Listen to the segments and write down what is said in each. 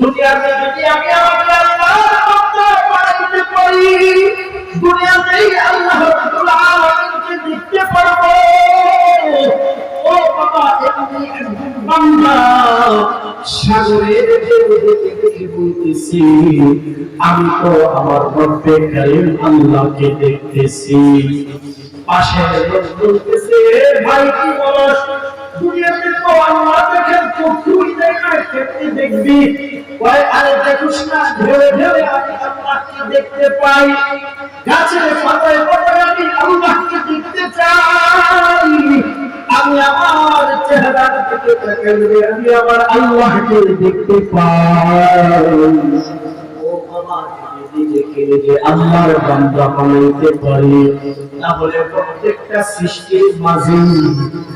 দুনিয়াতে যদি আমি আল্লাহর পারি ও বাবা এমনি একজন বান্দা। সাগরের বলতেছি, আমি তো আমার রব্বে কারিম আল্লাহকে দেখতেছি। পাশের লোক বলতেছে ভাই, কি দুনিয়াতে তো আল্লাহ দেখেন চক্ষুই দেখা কেমনি দেখবি। কয় আরে দেখুস না ঢেলে ঢেলে আমি আল্লাহকে দেখতে পাই। গাছের পাতায় পাতায় আমি আল্লাহকে দেখতে চাই। আমি আমার চেহারার দিকে তাকালে আমি আমার আল্লাহকে দেখতে পাই। নিজেকে আল্লাহর বান্দা বানাইতে পারি, তাহলে প্রত্যেকটা সৃষ্টির মাঝে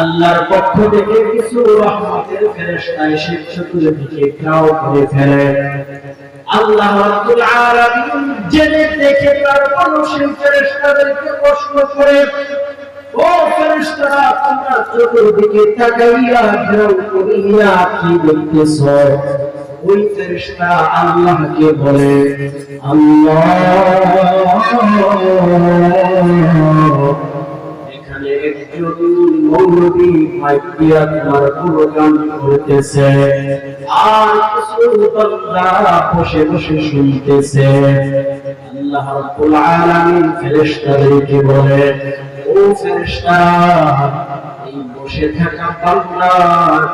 আল্লাহর পক্ষ থেকে কিছু রহমতের ফেরেশতা এসে চতুর্দিকে ঘেরাও করে ফেলে। আল্লাহ রাব্বুল আলামিন জেনে দেখে তারপর সেই ফেরেশতাদেরকে প্রশ্ন করে, ও ফেরেশতারা, তোমরা চতুর্দিকে তাকাইয়া ঘেরাও করিয়া কি দেখতেছ? ওই ফেরেশতা আল্লাহকে বলে, আল্লাহ করতেছে আর বসে বসে শুনতেছে আল্লাহ রাব্বুল আলামিন ফেরেশতাদেরকে বলে, ও ফেরেশতারা এই বসে থাকা বান্দা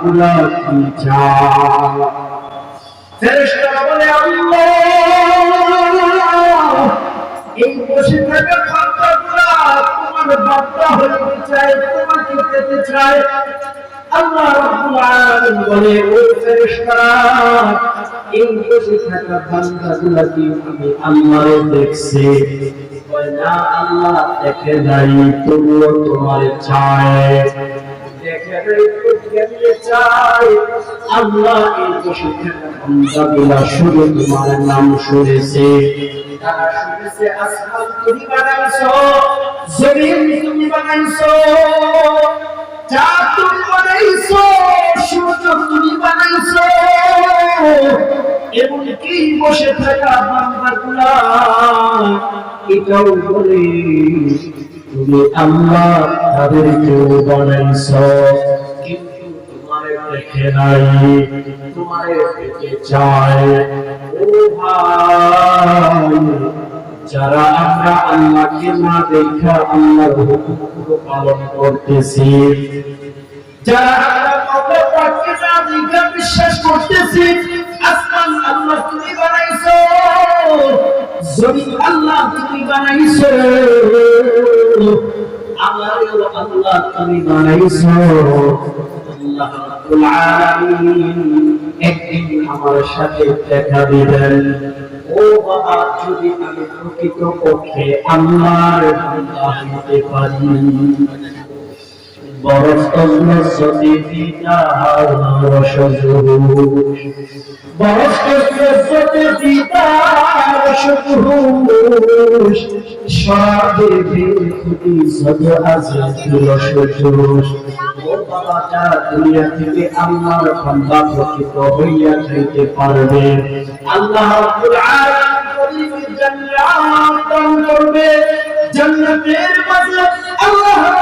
গুলা কি চায় ফেরেশতারা বলে আল্লাহ, এই বসে থাকা তোমার বান্দা হইতে চায় তোমাকে পেতে চায়। আল্লাহ আলামিন বলে ফেরেশতারা এই বসে থাকা আমি আল্লাহরে দেখছি? না, আল্লাহ দেখে নাই, তবুও তোমার চায়। আল্লাহ শুধু তোমার নাম শুনেছে। জমিন তুমি বানাইছো চাঁদ তুমি বানাইছো সূর্য তুমি বানাইছো এমনকি বসে থাকা এটাও বলে, তুমি আল্লাহ তাদেরকেও বানাইছো, কিন্তু তোমারে দেখে নাই, তোমারে পেতে চায়, ও ভাই। আল্লাহকে না দেখা আল্লাহর হুকুমগুলো পালন করতেছি। যারা আমরা দেখা বিশ্বাস করতেছি, আসমান আল্লাহ তুমি বানাইছো, জমিন তুমি বানাইছো আমারও আল্লাহ তুমি বানাইছো। আমার সাথে দেখা দিবেন। ও বাবা যদি আমি প্রকৃত পক্ষে আমার হতে পারি। রসজুষ সাদে বেখুতি সদ আজরাতুল রসজুষ ও বাবা দুনিয়া থেকে আল্লাহর বান্দা প্রকৃত হইয়া যাইতে পারবে। আল্লাহ করবে। জান্নাতের আল্লাহ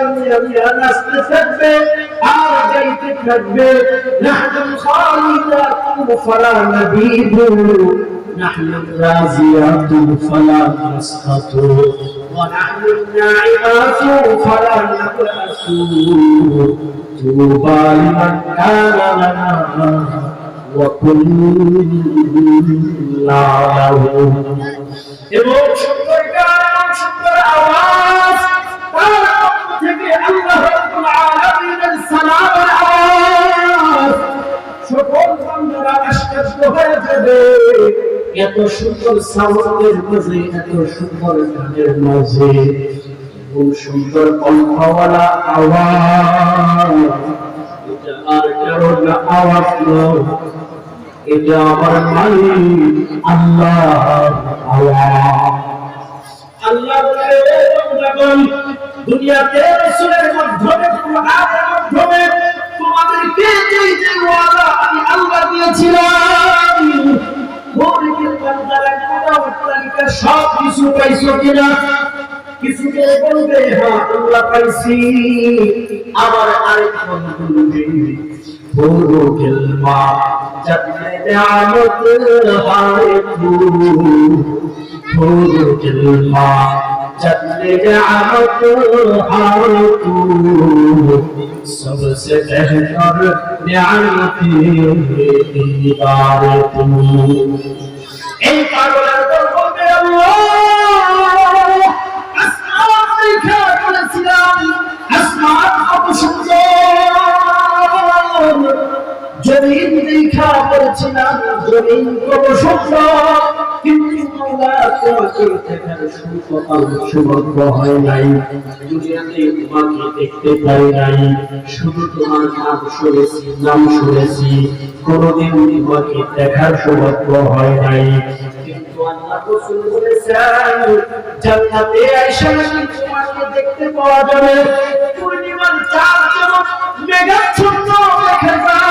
সাথীকে মাঝে নিয়ে নিয়ে নাচতে থাকবে আর যাইতে থাকবে নাহদুল খালিদাতুন فلا نبيد نحن الرازيات فلا نسخط ونحن الناعمات فلا نبأس طوبى لمن كان لنا وكنا له এবং যাবে এত সুন্দর সাউন্ডের মাঝে, এত সুন্দর গানের মাঝে, খুব সুন্দর কণ্ঠওয়ালা আওয়াজ। আওয়াজ এটা আমার আল্লাহ আল্লাহ দুনিয়াতে মাধ্যমে, কুরআনের মাধ্যমে তোমাদেরকে যেই যে ওয়াদা আমি আল্লাহ দিয়েছিলাম সব কিছু পাইছো কিনা কিছু কে বলবে হ্যাঁ আল্লাহ পাইছি আবার আরেক বলবে ভোরো কেলমা জন্নে নিয়ামত হায় তু भूल जलमा चले जामत हार तू सबसे बेहतर न्यामती दीदार तू এই পাগলের দল বলবে জমিন দেখা বলেছিলাম জমিন কত সুন্দর সৌভাগ্য হয় নাই দুনিয়াতে তোমাকে দেখতে পাই নাই। শুধু তোমার শুনেছি, নাম শুনেছি। কোনোদিন তোমাকে দেখার সৌভাগ্য হয় নাই দেখতে পাওয়া যাবে। পূর্ণিমার চাঁদ দেখা যায়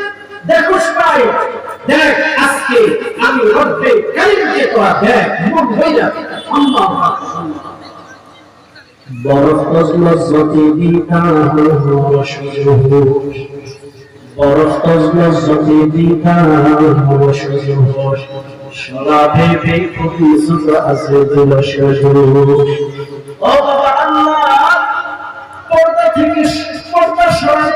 দেখোস দেখ আজকে আমি অর্ধেক কালিমকে তোরা দেখ মন হয়ে যাবে। আল্লাহ বরফ লজ্জতি দিতা সুযোগ। বরফ লজ্জতি দিতা সুযোগ। শরাবে বেকুবি সুজ আছে দিল সুযোগ। ও বাবা আল্লাহ পর্দা থেকে